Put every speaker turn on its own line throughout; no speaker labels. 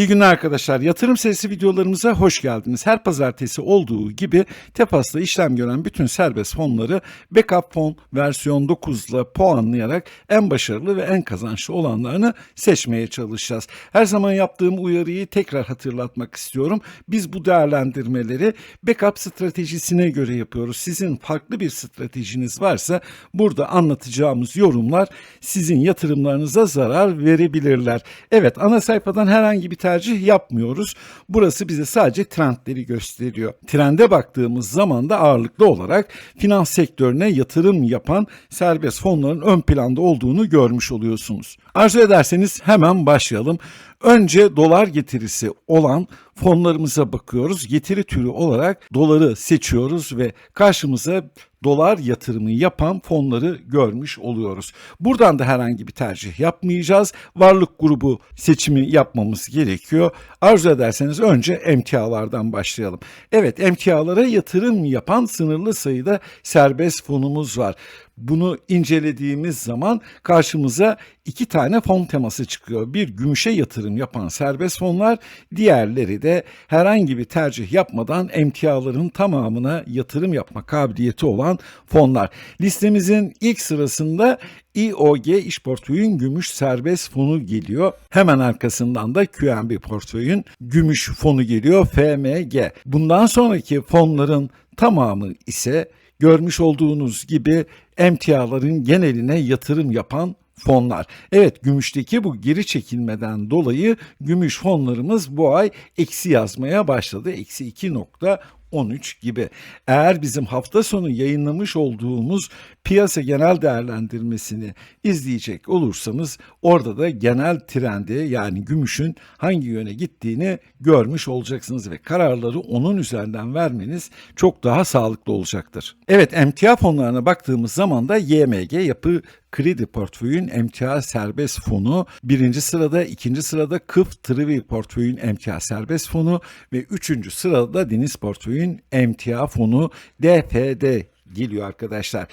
İyi günler arkadaşlar. Yatırım serisi videolarımıza hoş geldiniz. Her pazartesi olduğu gibi Tepas'ta işlem gören bütün serbest fonları Backup Fon versiyon 9 ile puanlayarak en başarılı ve en kazançlı olanlarını seçmeye çalışacağız. Her zaman yaptığım uyarıyı tekrar hatırlatmak istiyorum. Biz bu değerlendirmeleri backup stratejisine göre yapıyoruz. Sizin farklı bir stratejiniz varsa burada anlatacağımız yorumlar sizin yatırımlarınıza zarar verebilirler. Evet ana sayfadan herhangi bir tercih yapmıyoruz. Burası bize sadece trendleri gösteriyor. Trende baktığımız zaman da ağırlıklı olarak finans sektörüne yatırım yapan serbest fonların ön planda olduğunu görmüş oluyorsunuz. Arzu ederseniz hemen başlayalım. Önce dolar getirisi olan fonlarımıza bakıyoruz. Getiri türü olarak doları seçiyoruz ve karşımıza dolar yatırımı yapan fonları görmüş oluyoruz. Buradan da herhangi bir tercih yapmayacağız. Varlık grubu seçimi yapmamız gerekiyor. Arzu ederseniz önce emtialardan başlayalım. Evet emtialara yatırım yapan sınırlı sayıda serbest fonumuz var. Bunu incelediğimiz zaman karşımıza iki tane fon teması çıkıyor. Bir gümüşe yatırım yapan serbest fonlar, diğerleri de herhangi bir tercih yapmadan emtiaların tamamına yatırım yapma kabiliyeti olan fonlar. Listemizin ilk sırasında İOG İş Portföyün Gümüş Serbest Fonu geliyor. Hemen arkasından da QNB Portföyün Gümüş Fonu geliyor FMG. Bundan sonraki fonların tamamı ise görmüş olduğunuz gibi emtiaların geneline yatırım yapan fonlar. Evet gümüşteki bu geri çekilmeden dolayı gümüş fonlarımız bu ay eksi yazmaya başladı. Eksi 2.13 gibi. Eğer bizim hafta sonu yayınlamış olduğumuz piyasa genel değerlendirmesini izleyecek olursanız orada da genel trendi yani gümüşün hangi yöne gittiğini görmüş olacaksınız ve kararları onun üzerinden vermeniz çok daha sağlıklı olacaktır. Evet emtia fonlarına baktığımız zaman da YMG yapı kredi portföyün emtia serbest fonu birinci sırada, ikinci sırada Kıf Trivi portföyün emtia serbest fonu ve üçüncü sırada da Deniz portföyün emtia fonu DFD geliyor arkadaşlar.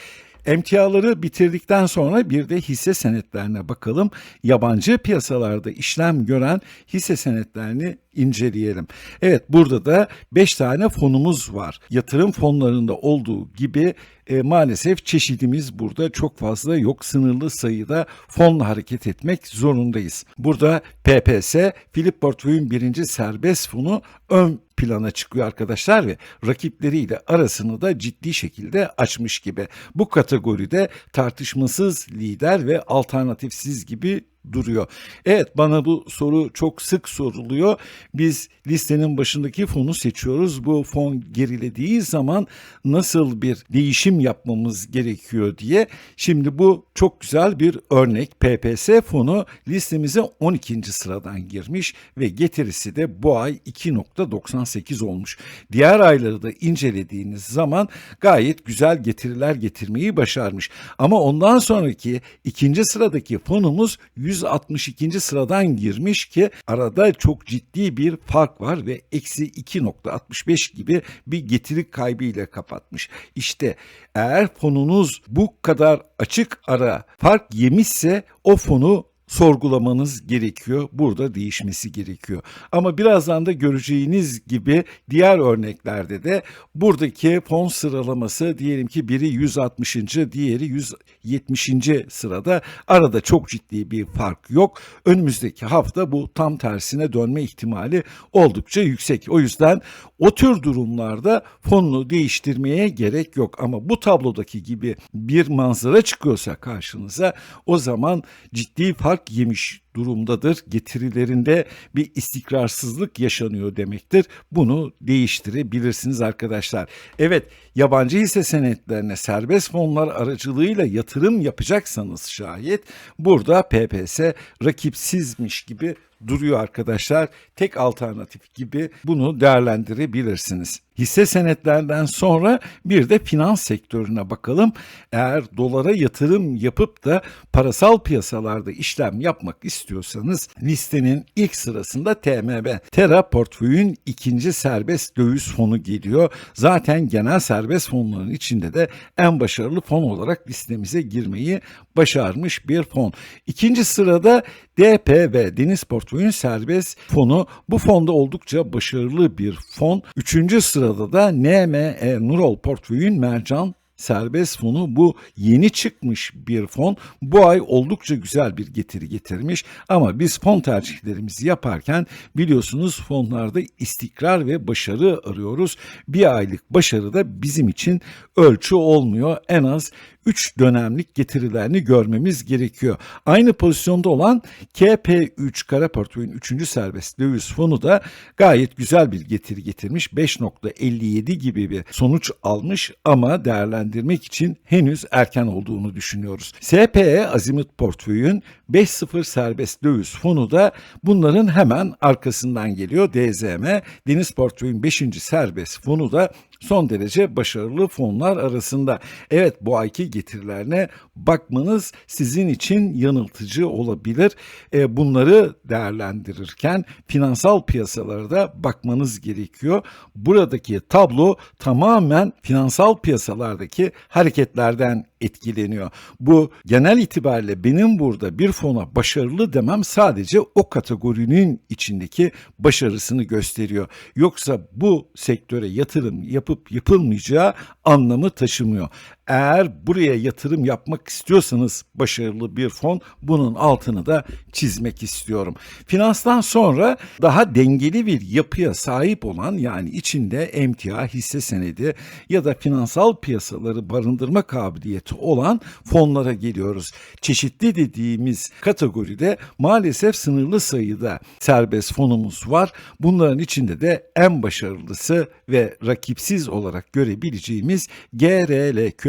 Emtiaları bitirdikten sonra bir de hisse senetlerine bakalım. Yabancı piyasalarda işlem gören hisse senetlerini inceleyelim. Evet burada da 5 tane fonumuz var. Yatırım fonlarında olduğu gibi e, maalesef çeşidimiz burada çok fazla yok. Sınırlı sayıda fonla hareket etmek zorundayız. Burada PPS, Philip Portföy'ün birinci serbest fonu ön plana çıkıyor arkadaşlar ve rakipleriyle arasını da ciddi şekilde açmış gibi. Bu kategoride tartışmasız lider ve alternatifsiz gibi duruyor. Evet bana bu soru çok sık soruluyor. Biz listenin başındaki fonu seçiyoruz. Bu fon gerilediği zaman nasıl bir değişim yapmamız gerekiyor diye. Şimdi bu çok güzel bir örnek. PPS fonu listemize 12. sıradan girmiş ve getirisi de bu ay 2.98 olmuş. Diğer ayları da incelediğiniz zaman gayet güzel getiriler getirmeyi başarmış. Ama ondan sonraki ikinci sıradaki fonumuz 162. sıradan girmiş ki arada çok ciddi bir fark var ve eksi 2.65 gibi bir getiri kaybıyla kapatmış. İşte eğer fonunuz bu kadar açık ara fark yemişse o fonu sorgulamanız gerekiyor. Burada değişmesi gerekiyor. Ama birazdan da göreceğiniz gibi diğer örneklerde de buradaki fon sıralaması diyelim ki biri 160. diğeri 170. sırada. Arada çok ciddi bir fark yok. Önümüzdeki hafta bu tam tersine dönme ihtimali oldukça yüksek. O yüzden o tür durumlarda fonunu değiştirmeye gerek yok. Ama bu tablodaki gibi bir manzara çıkıyorsa karşınıza o zaman ciddi fark yemiş durumdadır. Getirilerinde bir istikrarsızlık yaşanıyor demektir. Bunu değiştirebilirsiniz arkadaşlar. Evet, yabancı hisse senetlerine serbest fonlar aracılığıyla yatırım yapacaksanız şayet burada PPS rakipsizmiş gibi duruyor arkadaşlar. Tek alternatif gibi bunu değerlendirebilirsiniz. Hisse senetlerden sonra bir de finans sektörüne bakalım. Eğer dolara yatırım yapıp da parasal piyasalarda işlem yapmak istiyorsanız listenin ilk sırasında TMB. Terra portföyün ikinci serbest döviz fonu geliyor. Zaten genel serbest fonların içinde de en başarılı fon olarak listemize girmeyi başarmış bir fon. İkinci sırada DPV Deniz Portföyün Serbest Fonu. Bu fonda oldukça başarılı bir fon. Üçüncü sırada da NME Nurol Portföyün Mercan serbest fonu bu yeni çıkmış bir fon. Bu ay oldukça güzel bir getiri getirmiş ama biz fon tercihlerimizi yaparken biliyorsunuz fonlarda istikrar ve başarı arıyoruz. Bir aylık başarı da bizim için ölçü olmuyor. En az 3 dönemlik getirilerini görmemiz gerekiyor. Aynı pozisyonda olan KP3 kara portföyün 3. serbest döviz fonu da gayet güzel bir getiri getirmiş. 5.57 gibi bir sonuç almış ama değerlendirmek için henüz erken olduğunu düşünüyoruz. SPE Azimut portföyün 5.0 serbest döviz fonu da bunların hemen arkasından geliyor. DZM Deniz portföyün 5. serbest fonu da son derece başarılı fonlar arasında. Evet bu ayki getirilerine bakmanız sizin için yanıltıcı olabilir. E, bunları değerlendirirken finansal piyasalarda bakmanız gerekiyor. Buradaki tablo tamamen finansal piyasalardaki hareketlerden etkileniyor. Bu genel itibariyle benim burada bir fona başarılı demem sadece o kategorinin içindeki başarısını gösteriyor. Yoksa bu sektöre yatırım yapıp yapılmayacağı anlamı taşımıyor. Eğer buraya yatırım yapmak istiyorsanız başarılı bir fon bunun altını da çizmek istiyorum. Finanstan sonra daha dengeli bir yapıya sahip olan yani içinde emtia, hisse senedi ya da finansal piyasaları barındırma kabiliyeti olan fonlara geliyoruz. Çeşitli dediğimiz kategoride maalesef sınırlı sayıda serbest fonumuz var. Bunların içinde de en başarılısı ve rakipsiz olarak görebileceğimiz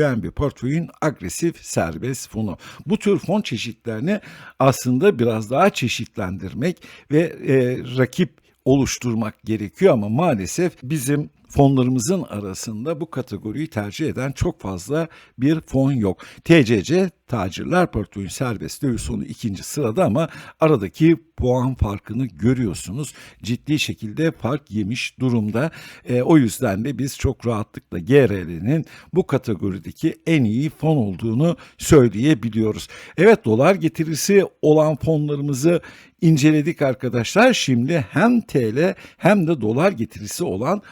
GRL QNB portföyün agresif serbest fonu. Bu tür fon çeşitlerini aslında biraz daha çeşitlendirmek ve e, rakip oluşturmak gerekiyor ama maalesef bizim fonlarımızın arasında bu kategoriyi tercih eden çok fazla bir fon yok. TCC tacirler portföyün serbest döviz fonu ikinci sırada ama aradaki puan farkını görüyorsunuz. Ciddi şekilde fark yemiş durumda. E, o yüzden de biz çok rahatlıkla GRL'nin bu kategorideki en iyi fon olduğunu söyleyebiliyoruz. Evet dolar getirisi olan fonlarımızı inceledik arkadaşlar. Şimdi hem TL hem de dolar getirisi olan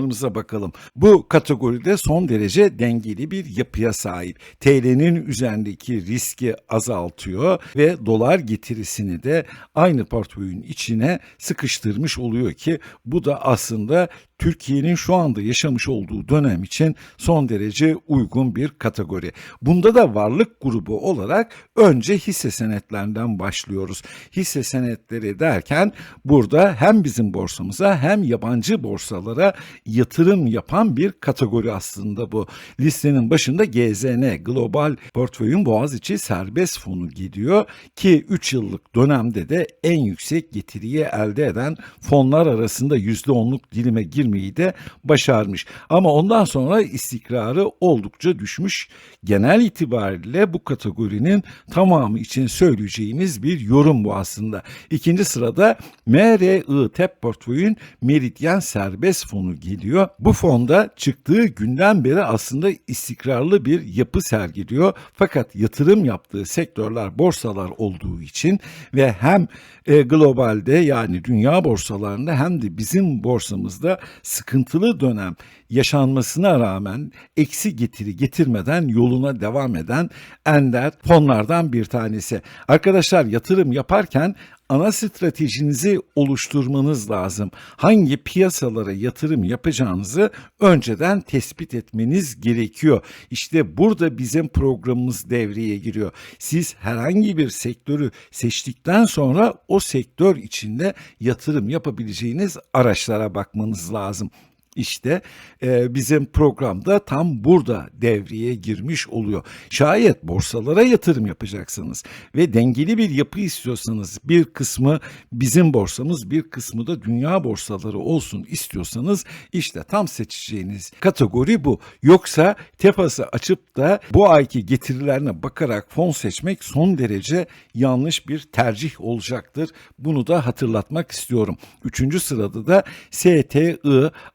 fonlarımıza bakalım. Bu kategoride son derece dengeli bir yapıya sahip. TL'nin üzerindeki riski azaltıyor ve dolar getirisini de aynı portföyün içine sıkıştırmış oluyor ki bu da aslında Türkiye'nin şu anda yaşamış olduğu dönem için son derece uygun bir kategori. Bunda da varlık grubu olarak önce hisse senetlerinden başlıyoruz. Hisse senetleri derken burada hem bizim borsamıza hem yabancı borsalara yatırım yapan bir kategori aslında bu. Listenin başında GZN Global Portföyün Boğaziçi Serbest Fonu gidiyor ki 3 yıllık dönemde de en yüksek getiriyi elde eden fonlar arasında %10'luk dilime girmeyi de başarmış. Ama ondan sonra istikrarı oldukça düşmüş. Genel itibariyle bu kategorinin tamamı için söyleyeceğimiz bir yorum bu aslında. İkinci sırada MRI TEP portföyün Meridyen Serbest Fonu geliyor. Bu fonda çıktığı günden beri aslında istikrarlı bir yapı sergiliyor. Fakat yatırım yaptığı sektörler borsalar olduğu için ve hem e, globalde yani dünya borsalarında hem de bizim borsamızda sıkıntılı dönem yaşanmasına rağmen eksi getiri getirmeden yoluna devam eden ender fonlardan bir tanesi. Arkadaşlar yatırım yaparken ana stratejinizi oluşturmanız lazım. Hangi piyasalara yatırım yapacağınızı önceden tespit etmeniz gerekiyor. İşte burada bizim programımız devreye giriyor. Siz herhangi bir sektörü seçtikten sonra o sektör içinde yatırım yapabileceğiniz araçlara bakmanız lazım. İşte e, bizim programda tam burada devreye girmiş oluyor. Şayet borsalara yatırım yapacaksınız ve dengeli bir yapı istiyorsanız bir kısmı bizim borsamız bir kısmı da dünya borsaları olsun istiyorsanız işte tam seçeceğiniz kategori bu. Yoksa tefası açıp da bu ayki getirilerine bakarak fon seçmek son derece yanlış bir tercih olacaktır. Bunu da hatırlatmak istiyorum. Üçüncü sırada da STI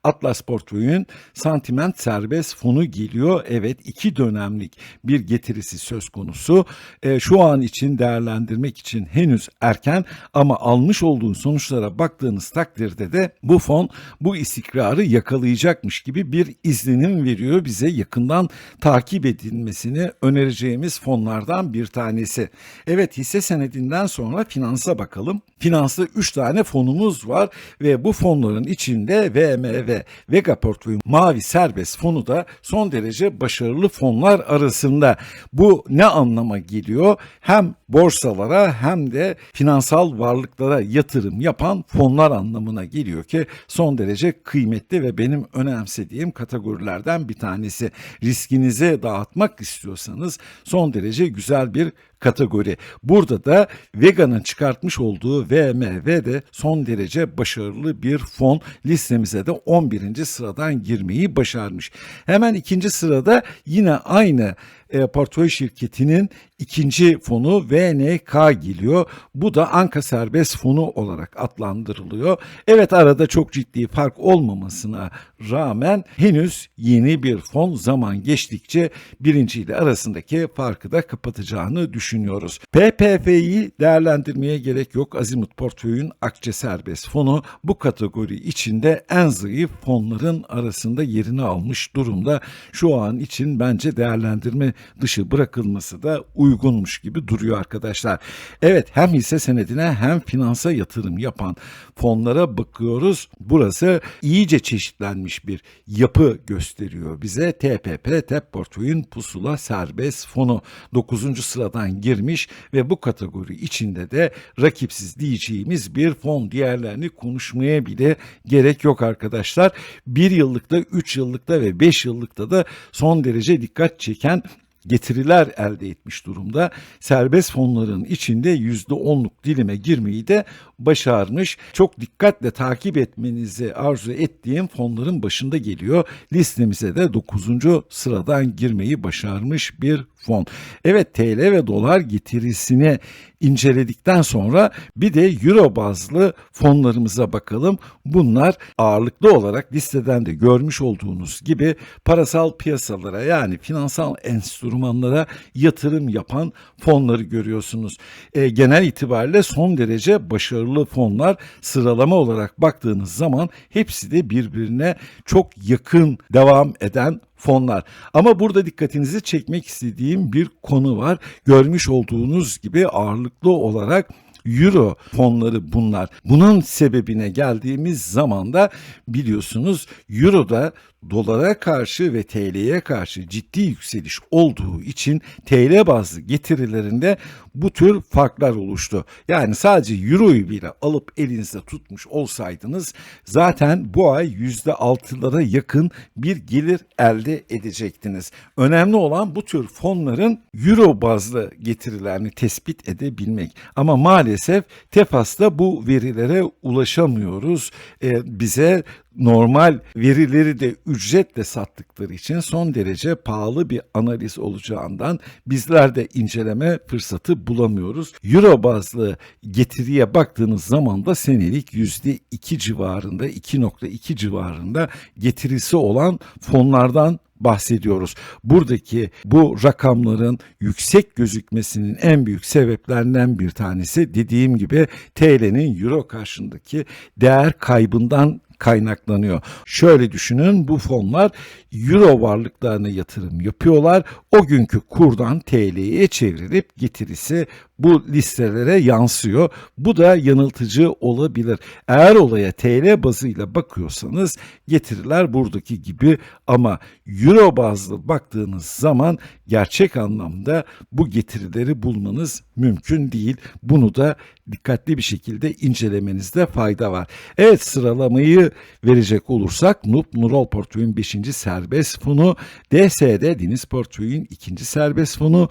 Atlas Portföy'ün Santiment Serbest Fonu geliyor. Evet iki dönemlik bir getirisi söz konusu. E, şu an için değerlendirmek için henüz erken ama almış olduğu sonuçlara baktığınız takdirde de bu fon bu istikrarı yakalayacakmış gibi bir izlenim veriyor bize yakından takip edilmesini önereceğimiz fonlardan bir tanesi. Evet hisse senedinden sonra finansa bakalım. Finansta 3 tane fonumuz var ve bu fonların içinde VMV Vega Portföy Mavi Serbest fonu da son derece başarılı fonlar arasında. Bu ne anlama geliyor? Hem borsalara hem de finansal varlıklara yatırım yapan fonlar anlamına geliyor ki son derece kıymetli ve benim önemsediğim kategorilerden bir tanesi. Riskinizi dağıtmak istiyorsanız son derece güzel bir kategori. Burada da Vega'nın çıkartmış olduğu VMV de son derece başarılı bir fon listemize de 11. sıradan girmeyi başarmış. Hemen ikinci sırada yine aynı e, portföy şirketinin ikinci fonu VNK geliyor. Bu da Anka Serbest Fonu olarak adlandırılıyor. Evet arada çok ciddi fark olmamasına rağmen henüz yeni bir fon zaman geçtikçe birinci ile arasındaki farkı da kapatacağını düşünüyoruz. PPF'yi değerlendirmeye gerek yok. Azimut Portföy'ün Akçe Serbest Fonu bu kategori içinde en zayıf fonların arasında yerini almış durumda. Şu an için bence değerlendirme dışı bırakılması da uygunmuş gibi duruyor arkadaşlar. Evet hem hisse senedine hem finansa yatırım yapan fonlara bakıyoruz. Burası iyice çeşitlenmiş bir yapı gösteriyor bize. TPP TEP portföyün pusula serbest fonu 9. sıradan girmiş ve bu kategori içinde de rakipsiz diyeceğimiz bir fon. Diğerlerini konuşmaya bile gerek yok arkadaşlar. 1 yıllıkta, 3 yıllıkta ve 5 yıllıkta da son derece dikkat çeken getiriler elde etmiş durumda. Serbest fonların içinde %10'luk dilime girmeyi de başarmış. Çok dikkatle takip etmenizi arzu ettiğim fonların başında geliyor. Listemize de 9. sıradan girmeyi başarmış bir fon. Evet TL ve dolar getirisini inceledikten sonra bir de euro bazlı fonlarımıza bakalım. Bunlar ağırlıklı olarak listeden de görmüş olduğunuz gibi parasal piyasalara yani finansal enstrümanlara yatırım yapan fonları görüyorsunuz. E, genel itibariyle son derece başarılı fonlar sıralama olarak baktığınız zaman hepsi de birbirine çok yakın devam eden fonlar. Ama burada dikkatinizi çekmek istediğim bir konu var. Görmüş olduğunuz gibi ağırlıklı olarak Euro fonları bunlar. Bunun sebebine geldiğimiz zaman da biliyorsunuz Euro'da dolara karşı ve TL'ye karşı ciddi yükseliş olduğu için TL bazlı getirilerinde bu tür farklar oluştu. Yani sadece Euro'yu bile alıp elinizde tutmuş olsaydınız zaten bu ay %6'lara yakın bir gelir elde edecektiniz. Önemli olan bu tür fonların Euro bazlı getirilerini tespit edebilmek. Ama maalesef Tefas'ta bu verilere ulaşamıyoruz. Ee, bize normal verileri de ücretle sattıkları için son derece pahalı bir analiz olacağından bizler de inceleme fırsatı bulamıyoruz. Euro bazlı getiriye baktığınız zaman da senelik %2 civarında 2.2 civarında getirisi olan fonlardan bahsediyoruz. Buradaki bu rakamların yüksek gözükmesinin en büyük sebeplerinden bir tanesi dediğim gibi TL'nin euro karşındaki değer kaybından kaynaklanıyor. Şöyle düşünün bu fonlar euro varlıklarına yatırım yapıyorlar. O günkü kurdan TL'ye çevrilip getirisi bu listelere yansıyor. Bu da yanıltıcı olabilir. Eğer olaya TL bazıyla bakıyorsanız getiriler buradaki gibi ama euro bazlı baktığınız zaman gerçek anlamda bu getirileri bulmanız mümkün değil. Bunu da dikkatli bir şekilde incelemenizde fayda var. Evet sıralamayı verecek olursak NUP Nurol Portföy'ün 5. serbest fonu, DSD Deniz Portföy'ün 2. serbest fonu,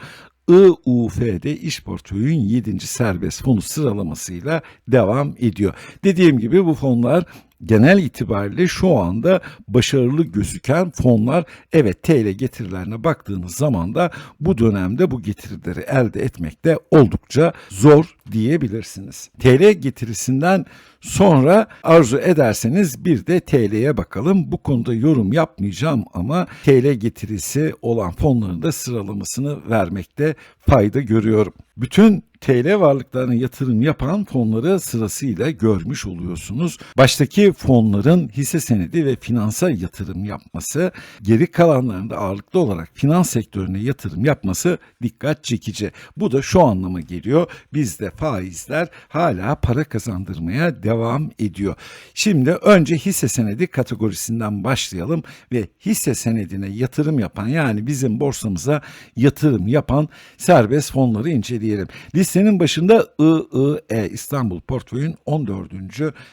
IUF'de iş portföyün 7. serbest fonu sıralamasıyla devam ediyor. Dediğim gibi bu fonlar genel itibariyle şu anda başarılı gözüken fonlar evet TL getirilerine baktığınız zaman da bu dönemde bu getirileri elde etmekte oldukça zor diyebilirsiniz. TL getirisinden sonra arzu ederseniz bir de TL'ye bakalım. Bu konuda yorum yapmayacağım ama TL getirisi olan fonların da sıralamasını vermekte fayda görüyorum. Bütün TL varlıklarına yatırım yapan fonları sırasıyla görmüş oluyorsunuz. Baştaki fonların hisse senedi ve finansa yatırım yapması, geri kalanlarında ağırlıklı olarak finans sektörüne yatırım yapması dikkat çekici. Bu da şu anlama geliyor. Bizde faizler hala para kazandırmaya devam ediyor. Şimdi önce hisse senedi kategorisinden başlayalım ve hisse senedine yatırım yapan yani bizim borsamıza yatırım yapan serbest fonları inceleyelim. Listenin başında IIE İstanbul Portföy'ün 14.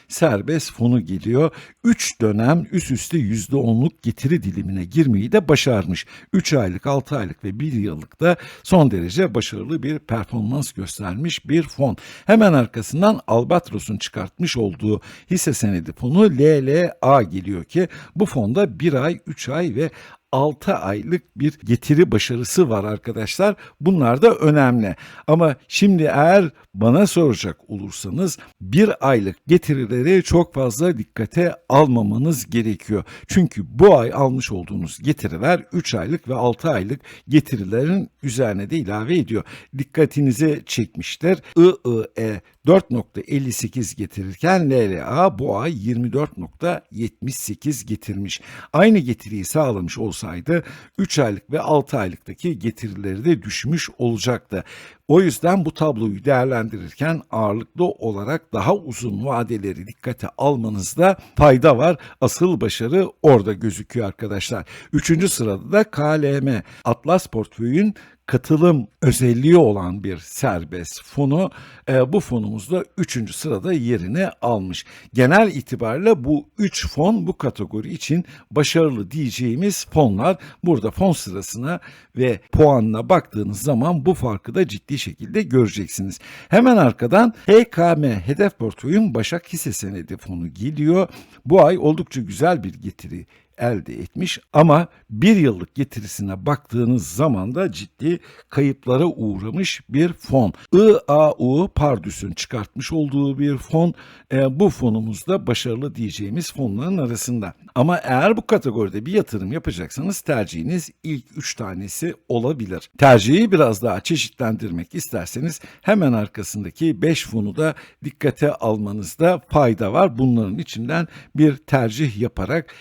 serbest fonu geliyor. 3 dönem üst üste %10'luk getiri dilimine girmeyi de başarmış. 3 aylık, 6 aylık ve 1 yıllık da son derece başarılı bir performans göstermiş bir fon. Hemen arkasından Albatros'un çıkartmış olduğu hisse senedi fonu LLA geliyor ki bu fonda 1 ay, 3 ay ve 6 aylık bir getiri başarısı var arkadaşlar. Bunlar da önemli. Ama şimdi eğer bana soracak olursanız bir aylık getirileri çok fazla dikkate almamanız gerekiyor. Çünkü bu ay almış olduğunuz getiriler 3 aylık ve 6 aylık getirilerin üzerine de ilave ediyor. Dikkatinizi çekmiştir. IIE 4.58 getirirken LLA bu ay 24.78 getirmiş. Aynı getiriyi sağlamış olsaydı 3 aylık ve 6 aylıktaki getirileri de düşmüş olacaktı. O yüzden bu tabloyu değerlendirirken ağırlıklı olarak daha uzun vadeleri dikkate almanızda fayda var. Asıl başarı orada gözüküyor arkadaşlar. Üçüncü sırada da KLM Atlas Portföy'ün katılım özelliği olan bir serbest fonu e, bu fonumuzda 3. sırada yerini almış. Genel itibariyle bu 3 fon bu kategori için başarılı diyeceğimiz fonlar. Burada fon sırasına ve puanına baktığınız zaman bu farkı da ciddi şekilde göreceksiniz. Hemen arkadan HKM Hedef Portföy'ün Başak Hisse Senedi fonu geliyor. Bu ay oldukça güzel bir getiri elde etmiş ama bir yıllık getirisine baktığınız zaman da ciddi kayıplara uğramış bir fon. IAU Pardüs'ün çıkartmış olduğu bir fon. E, bu fonumuzda başarılı diyeceğimiz fonların arasında. Ama eğer bu kategoride bir yatırım yapacaksanız tercihiniz ilk 3 tanesi olabilir. Tercihi biraz daha çeşitlendirmek isterseniz hemen arkasındaki 5 fonu da dikkate almanızda fayda var. Bunların içinden bir tercih yaparak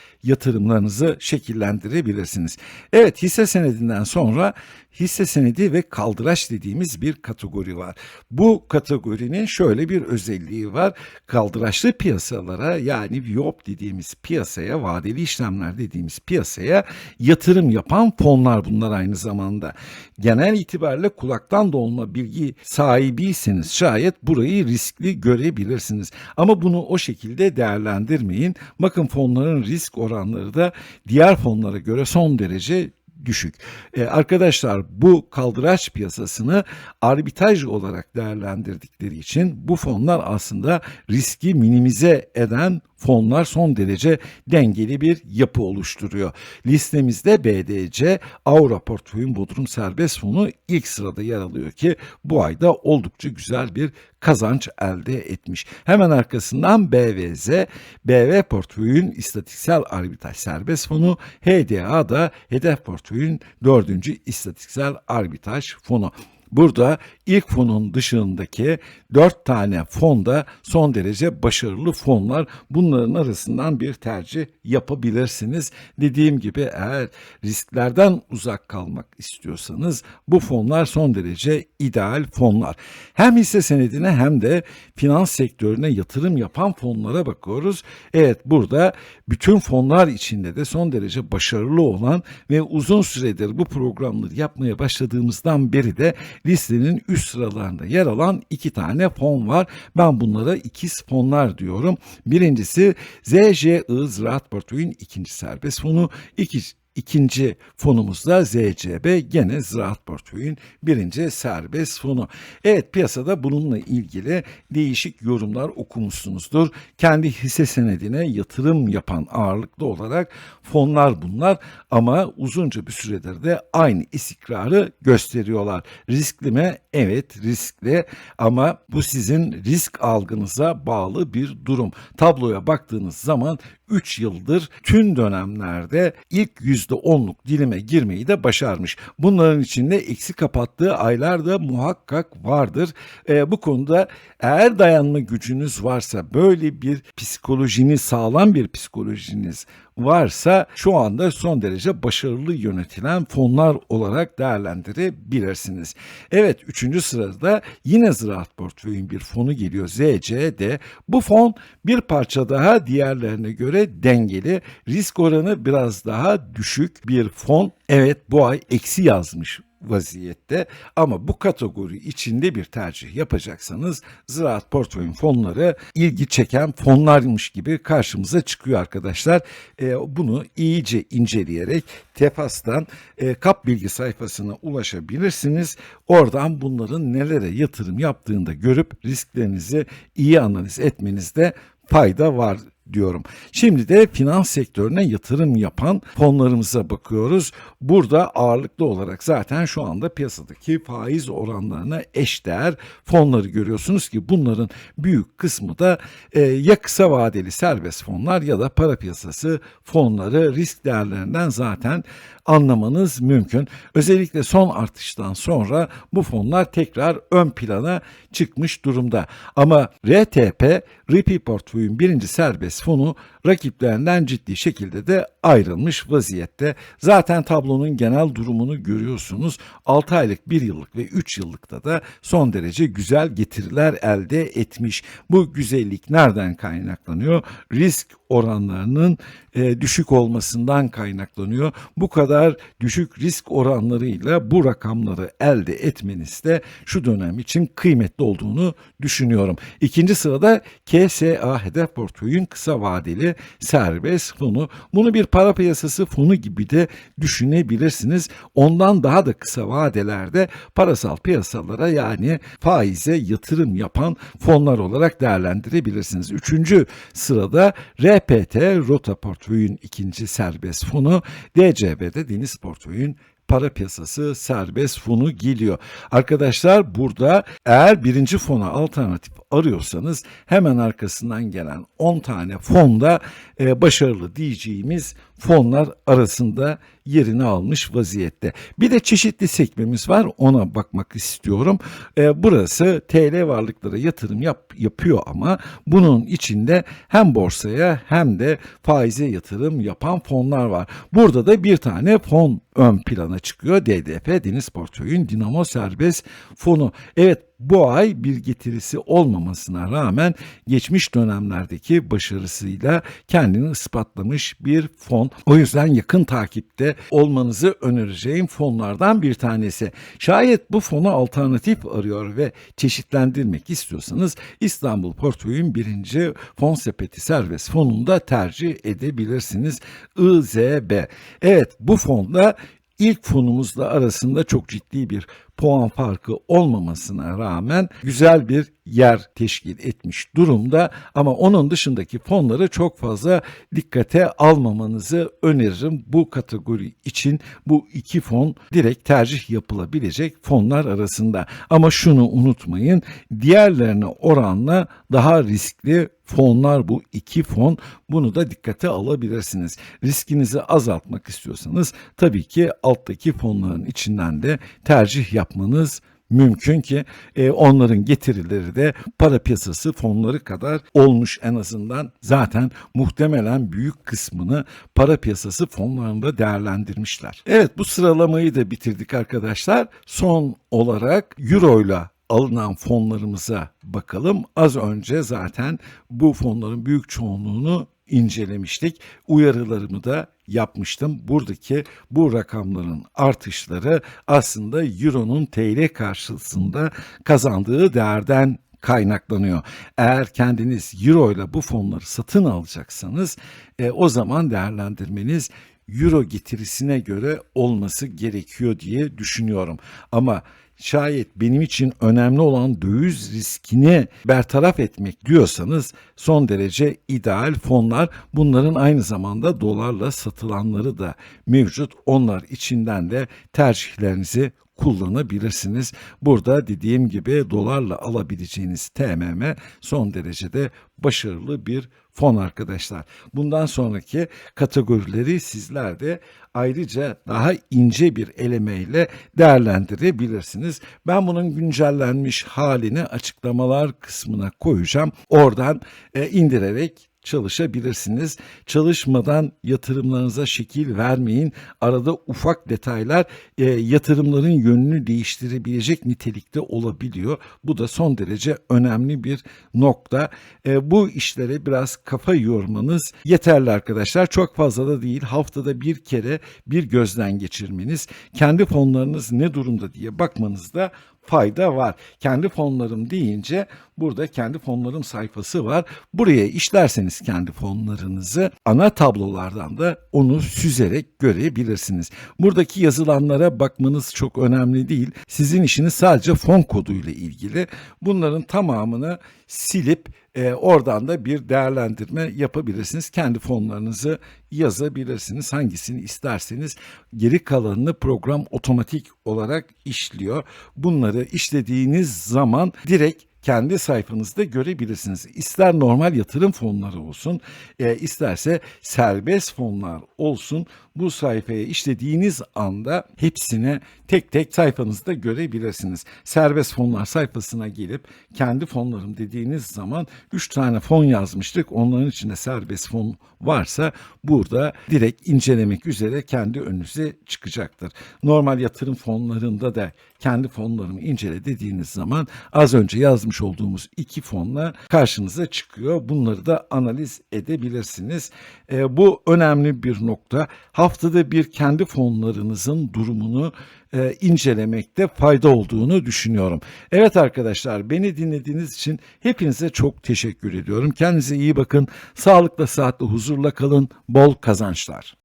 yatırımlarınızı şekillendirebilirsiniz. Evet hisse senedinden sonra hisse senedi ve kaldıraç dediğimiz bir kategori var. Bu kategorinin şöyle bir özelliği var. Kaldıraçlı piyasalara yani VIOP dediğimiz piyasaya, vadeli işlemler dediğimiz piyasaya yatırım yapan fonlar bunlar aynı zamanda. Genel itibariyle kulaktan dolma bilgi sahibiyseniz şayet burayı riskli görebilirsiniz. Ama bunu o şekilde değerlendirmeyin. Bakın fonların risk oranları da diğer fonlara göre son derece düşük. Ee, arkadaşlar bu kaldıraç piyasasını arbitraj olarak değerlendirdikleri için bu fonlar aslında riski minimize eden fonlar son derece dengeli bir yapı oluşturuyor. Listemizde BDC Aura Portföyün Bodrum Serbest Fonu ilk sırada yer alıyor ki bu ayda oldukça güzel bir kazanç elde etmiş. Hemen arkasından BVZ, BV Portföyün İstatiksel Arbitraj Serbest Fonu, HDA da Hedef Portföyün dördüncü İstatiksel Arbitraj Fonu. Burada ilk fonun dışındaki dört tane fonda son derece başarılı fonlar. Bunların arasından bir tercih yapabilirsiniz. Dediğim gibi eğer risklerden uzak kalmak istiyorsanız bu fonlar son derece ideal fonlar. Hem hisse senedine hem de finans sektörüne yatırım yapan fonlara bakıyoruz. Evet burada bütün fonlar içinde de son derece başarılı olan ve uzun süredir bu programları yapmaya başladığımızdan beri de listenin üst sıralarında yer alan iki tane fon var. Ben bunlara ikiz fonlar diyorum. Birincisi ZJI Ziraat Portföy'ün ikinci serbest fonu. İki, İkinci fonumuz da ZCB gene Ziraat Portföy'ün birinci serbest fonu. Evet piyasada bununla ilgili değişik yorumlar okumuşsunuzdur. Kendi hisse senedine yatırım yapan ağırlıklı olarak fonlar bunlar ama uzunca bir süredir de aynı istikrarı gösteriyorlar. Riskli mi? Evet riskli ama bu sizin risk algınıza bağlı bir durum. Tabloya baktığınız zaman 3 yıldır tüm dönemlerde ilk %10'luk dilime girmeyi de başarmış. Bunların içinde eksi kapattığı aylar da muhakkak vardır. E, bu konuda eğer dayanma gücünüz varsa böyle bir psikolojiniz sağlam bir psikolojiniz varsa şu anda son derece başarılı yönetilen fonlar olarak değerlendirebilirsiniz. Evet üçüncü sırada yine Ziraat Portföy'ün bir fonu geliyor ZCD. Bu fon bir parça daha diğerlerine göre dengeli. Risk oranı biraz daha düşük bir fon. Evet bu ay eksi yazmış vaziyette ama bu kategori içinde bir tercih yapacaksanız ziraat portföyün fonları ilgi çeken fonlarmış gibi karşımıza çıkıyor arkadaşlar. E, bunu iyice inceleyerek Tefas'tan e, kap bilgi sayfasına ulaşabilirsiniz. Oradan bunların nelere yatırım yaptığını da görüp risklerinizi iyi analiz etmenizde fayda var diyorum. Şimdi de finans sektörüne yatırım yapan fonlarımıza bakıyoruz. Burada ağırlıklı olarak zaten şu anda piyasadaki faiz oranlarına eşdeğer fonları görüyorsunuz ki bunların büyük kısmı da e, ya kısa vadeli serbest fonlar ya da para piyasası fonları risk değerlerinden zaten anlamanız mümkün. Özellikle son artıştan sonra bu fonlar tekrar ön plana çıkmış durumda. Ama RTP, RIPI portföyün birinci serbest fonu rakiplerinden ciddi şekilde de ayrılmış vaziyette. Zaten tablonun genel durumunu görüyorsunuz. 6 aylık, 1 yıllık ve 3 yıllıkta da son derece güzel getiriler elde etmiş. Bu güzellik nereden kaynaklanıyor? Risk oranlarının e, düşük olmasından kaynaklanıyor. Bu kadar düşük risk oranlarıyla bu rakamları elde etmeniz de şu dönem için kıymetli olduğunu düşünüyorum. İkinci sırada KSA hedef portföyün kısa vadeli serbest fonu. Bunu bir para piyasası fonu gibi de düşünebilirsiniz. Ondan daha da kısa vadelerde parasal piyasalara yani faize yatırım yapan fonlar olarak değerlendirebilirsiniz. Üçüncü sırada RPT Rota portföyün ikinci serbest fonu, DCB'de Deniz portföyün para piyasası serbest fonu geliyor. Arkadaşlar burada eğer birinci fona alternatif arıyorsanız hemen arkasından gelen 10 tane fonda e, başarılı diyeceğimiz fonlar arasında yerini almış vaziyette. Bir de çeşitli sekmemiz var ona bakmak istiyorum. E, burası TL varlıklara yatırım yap, yapıyor ama bunun içinde hem borsaya hem de faize yatırım yapan fonlar var. Burada da bir tane fon ön plana çıkıyor. DDF Deniz Portföy'ün Dinamo Serbest Fonu. Evet bu ay bir getirisi olmamasına rağmen geçmiş dönemlerdeki başarısıyla kendini ispatlamış bir fon. O yüzden yakın takipte olmanızı önereceğim fonlardan bir tanesi. Şayet bu fona alternatif arıyor ve çeşitlendirmek istiyorsanız İstanbul Portföy'ün birinci fon sepeti serbest fonunda tercih edebilirsiniz. IZB. Evet bu fonda ilk fonumuzla arasında çok ciddi bir puan farkı olmamasına rağmen güzel bir yer teşkil etmiş durumda ama onun dışındaki fonları çok fazla dikkate almamanızı öneririm. Bu kategori için bu iki fon direkt tercih yapılabilecek fonlar arasında. Ama şunu unutmayın diğerlerine oranla daha riskli fonlar bu iki fon bunu da dikkate alabilirsiniz. Riskinizi azaltmak istiyorsanız tabii ki alttaki fonların içinden de tercih yapmanız mümkün ki e, onların getirileri de para piyasası fonları kadar olmuş en azından zaten muhtemelen büyük kısmını para piyasası fonlarında değerlendirmişler. Evet bu sıralamayı da bitirdik arkadaşlar. Son olarak euro ile alınan fonlarımıza bakalım. Az önce zaten bu fonların büyük çoğunluğunu incelemiştik. Uyarılarımı da yapmıştım. Buradaki bu rakamların artışları aslında Euro'nun TL karşısında kazandığı değerden kaynaklanıyor. Eğer kendiniz euro ile bu fonları satın alacaksanız e, o zaman değerlendirmeniz euro getirisine göre olması gerekiyor diye düşünüyorum. Ama şayet benim için önemli olan döviz riskini bertaraf etmek diyorsanız son derece ideal fonlar. Bunların aynı zamanda dolarla satılanları da mevcut. Onlar içinden de tercihlerinizi kullanabilirsiniz. Burada dediğim gibi dolarla alabileceğiniz TMM son derecede başarılı bir fon arkadaşlar. Bundan sonraki kategorileri sizler de ayrıca daha ince bir elemeyle değerlendirebilirsiniz. Ben bunun güncellenmiş halini açıklamalar kısmına koyacağım. Oradan e, indirerek çalışabilirsiniz. Çalışmadan yatırımlarınıza şekil vermeyin. Arada ufak detaylar e, yatırımların yönünü değiştirebilecek nitelikte olabiliyor. Bu da son derece önemli bir nokta. E, bu işlere biraz kafa yormanız yeterli arkadaşlar. Çok fazla da değil. Haftada bir kere bir gözden geçirmeniz, kendi fonlarınız ne durumda diye bakmanızda fayda var. Kendi fonlarım deyince burada kendi fonlarım sayfası var. Buraya işlerseniz kendi fonlarınızı ana tablolardan da onu süzerek görebilirsiniz. Buradaki yazılanlara bakmanız çok önemli değil. Sizin işiniz sadece fon koduyla ilgili. Bunların tamamını silip e, oradan da bir değerlendirme yapabilirsiniz. Kendi fonlarınızı yazabilirsiniz. Hangisini isterseniz geri kalanını program otomatik olarak işliyor. Bunları işlediğiniz zaman direkt kendi sayfanızda görebilirsiniz. İster normal yatırım fonları olsun, e, isterse serbest fonlar olsun. Bu sayfaya işlediğiniz anda hepsini tek tek sayfanızda görebilirsiniz. Serbest fonlar sayfasına gelip kendi fonlarım dediğiniz zaman 3 tane fon yazmıştık. Onların içinde serbest fon varsa burada direkt incelemek üzere kendi önünüze çıkacaktır. Normal yatırım fonlarında da kendi fonlarımı incele dediğiniz zaman az önce yazmış olduğumuz iki fonla karşınıza çıkıyor. Bunları da analiz edebilirsiniz. E, bu önemli bir nokta. Haftada bir kendi fonlarınızın durumunu e, incelemekte fayda olduğunu düşünüyorum. Evet arkadaşlar beni dinlediğiniz için hepinize çok teşekkür ediyorum. Kendinize iyi bakın. Sağlıkla, saatle, huzurla kalın. Bol kazançlar.